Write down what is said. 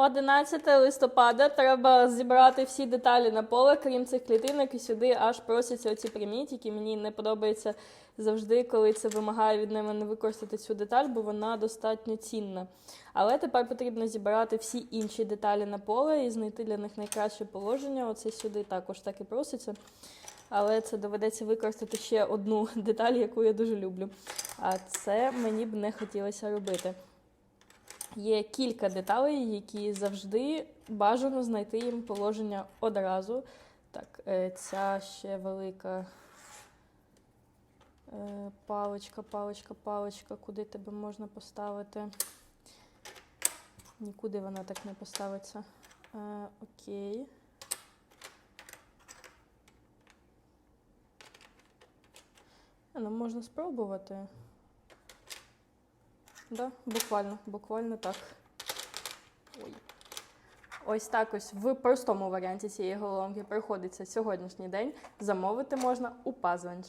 11 листопада треба зібрати всі деталі на поле, крім цих клітинок, і сюди аж просяться оці примітики. Мені не подобається завжди, коли це вимагає від мене використати цю деталь, бо вона достатньо цінна. Але тепер потрібно зібрати всі інші деталі на поле і знайти для них найкраще положення. Оце сюди також так і проситься. Але це доведеться використати ще одну деталь, яку я дуже люблю. А це мені б не хотілося робити. Є кілька деталей, які завжди бажано знайти їм положення одразу. Так, е, ця ще велика е, паличка, паличка, паличка, куди тебе можна поставити. Нікуди вона так не поставиться. Е, окей. Ну, можна спробувати. Да, буквально, буквально так. Ой. Ось так ось в простому варіанті цієї головки приходиться сьогоднішній день. Замовити можна у Пазванч.